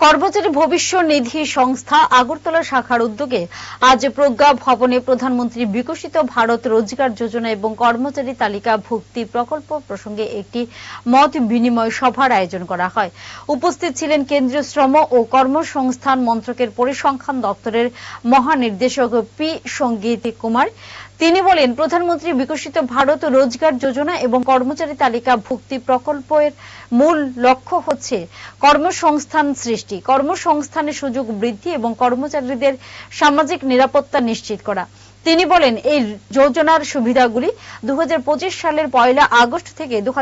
কর্মচারী ভবিষ্য নিধি সংস্থা আগরতলা শাখার উদ্যোগে আজ প্রজ্ঞা ভবনে প্রধানমন্ত্রী বিকশিত ভারত রোজগার যোজনা এবং কর্মচারী তালিকা ভুক্তি প্রকল্প প্রসঙ্গে একটি মত বিনিময় সভার আয়োজন করা হয়। উপস্থিত ছিলেন কেন্দ্রীয় শ্রম ও কর্মসংস্থান মন্ত্রকের পরিসংখ্যান দপ্তরের মহানির্দেশক পি সংগীত কুমার তিনি বলেন, প্রধানমন্ত্রী বিকশিত ভারত রোজগার যোজনা এবং কর্মচারী তালিকা ভুক্তি প্রকল্পের মূল লক্ষ্য হচ্ছে কর্মসংস্থান সৃষ্টি, কর্মসংস্থানের সুযোগ বৃদ্ধি এবং কর্মচারীদের সামাজিক নিরাপত্তা নিশ্চিত করা। তিনি বলেন, এই যোজনার সুবিধাগুলি দু হাজার পঁচিশ সালের পয়লা আগস্ট থেকে দু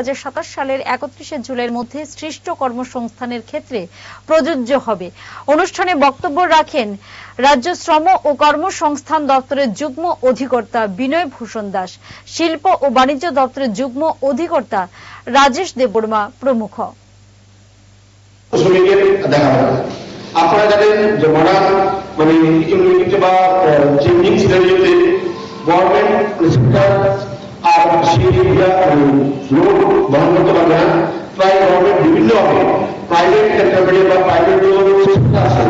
সালের একত্রিশে জুলাইয়ের মধ্যে সৃষ্ট কর্মসংস্থানের ক্ষেত্রে প্রযোজ্য হবে। অনুষ্ঠানে বক্তব্য রাখেন রাজ্য শ্রম ও কর্মসংস্থান দপ্তরের যুগ্ম অধিকর্তা বিনয় ভূষণ দাস, শিল্প ও বাণিজ্য দপ্তরের যুগ্ম অধিকর্তা রাজেশ দেববর্মা প্রমুখ। আপনারা জানেন যে মডার্ন মানে ইকোনমিক বা চেঞ্জিং সিনারিওতে গভর্নমেন্ট সেক্টর আর লোড বহন করতে পারবে না প্রায় গভর্নমেন্ট বিভিন্নভাবে প্রাইভেট সেক্টরে বা প্রাইভেট সংস্থা আছে।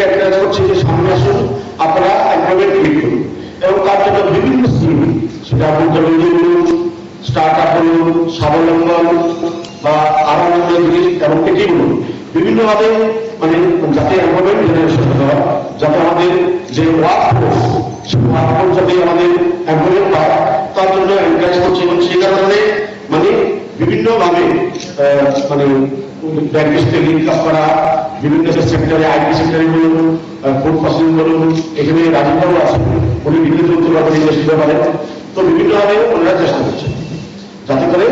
অ্যাডভাইস করছে যে সামনে আসুন আপনারা এমপ্লয়মেন্ট ক্রিয়েট করুন এবং তার জন্য বিভিন্ন স্কিম সেটা আপনার বলুন স্টার্ট আপ বলুন স্বাবলম্বন বা আরও অন্যান্য জিনিস এবং বিভিন্নভাবে মানে যাতে এমপ্লয়মেন্ট জেনারেশন হয় যাতে আমাদের যে ওয়ার্ক ফোর্স সেই যাতে আমাদের এমপ্লয়মেন্ট পায় তার জন্য এনকারেজ করছে এবং সেই কারণে মানে বিভিন্নভাবে মানে ব্যাংকের সাথে লিঙ্ক করা, বিভিন্ন সেক্টরে আইটি সেক্টরে বলুন ফুড প্রসেসিং বলুন, এখানে রাজীববাবু আছেন, উনি বিভিন্ন যন্ত্রপাতি নিয়ে আসতে তো বিভিন্নভাবে ওনারা চেষ্টা করছেন, যাতে করে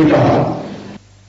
এটা হয়।